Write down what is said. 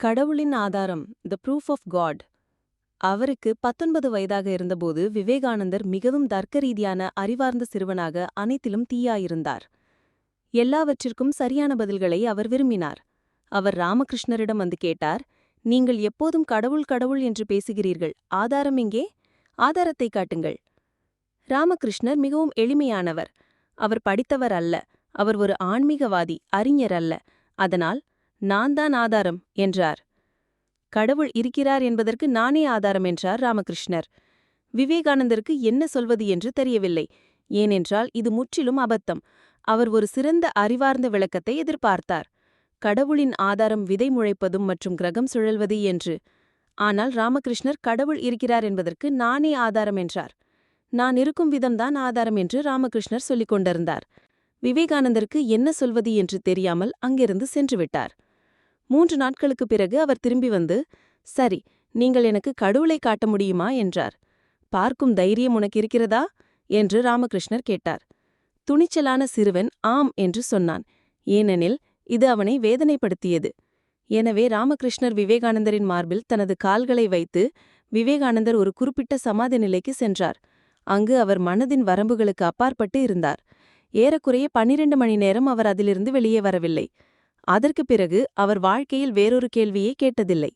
கடவுளின் ஆதாரம் the proof of God அவருக்கு பத்தொன்பது வயதாக இருந்தபோது விவேகானந்தர் மிகவும் தர்க்க ரீதியான அறிவார்ந்த சிறுவனாக அனைத்திலும் தீயாயிருந்தார். எல்லாவற்றிற்கும் சரியான பதில்களை அவர் விரும்பினார். அவர் ராமகிருஷ்ணரிடம் வந்து கேட்டார் நீங்கள் எப்போதும் கடவுள் கடவுள் என்று பேசுகிறீர்கள் ஆதாரம் எங்கே? ஆதாரத்தை காட்டுங்கள். ராமகிருஷ்ணர் மிகவும் எளிமையானவர். அவர் படித்தவர் அல்ல அவர் ஒரு ஆன்மீகவாதி அறிஞர் அல்ல. அதனால் நான் தான் ஆதாரம் என்றார். கடவுள் இருக்கிறார் என்பதற்கு நானே ஆதாரம் என்றார் ராமகிருஷ்ணர். விவேகானந்தருக்கு என்ன சொல்வது என்று தெரியவில்லை. ஏனென்றால் இது முற்றிலும் அபத்தம். அவர் ஒரு சிறந்த அறிவார்ந்த விளக்கத்தை எதிர்பார்த்தார். கடவுளின் ஆதாரம் விதை முளைப்பதும் மற்றும் கிரகம் சுழல்வது என்று. ஆனால் ராமகிருஷ்ணர் கடவுள் இருக்கிறார் என்பதற்கு நானே ஆதாரம் என்றார். நான் இருக்கும் விதம்தான் ஆதாரம் என்று ராமகிருஷ்ணர் சொல்லிக் கொண்டிருந்தார் விவேகானந்தருக்கு என்ன சொல்வது என்று தெரியாமல் அங்கிருந்து சென்றுவிட்டார். மூன்று நாட்களுக்குப் பிறகு அவர் திரும்பி வந்து சரி நீங்கள் எனக்கு கடவுளை காட்ட முடியுமா? என்றார். பார்க்கும் தைரியம் உனக்கு இருக்கிறதா? என்று ராமகிருஷ்ணர் கேட்டார். துணிச்சலான சிறுவன் ஆம் என்று சொன்னான். ஏனெனில் இது அவனை வேதனைப்படுத்தியது. எனவே ராமகிருஷ்ணர் விவேகானந்தரின் மார்பில் தனது கால்களை வைத்து விவேகானந்தர் ஒரு குறிப்பிட்ட சமாதி நிலைக்கு சென்றார். அங்கு அவர் மனதின் வரம்புகளுக்கு அப்பாற்பட்டு இருந்தார். ஏறக்குறைய பன்னிரண்டு மணி நேரம் அவர் அதிலிருந்து வெளியே வரவில்லை. அதற்குப் பிறகு அவர் வாழ்க்கையில் வேறொரு கேள்வியே கேட்டதில்லை.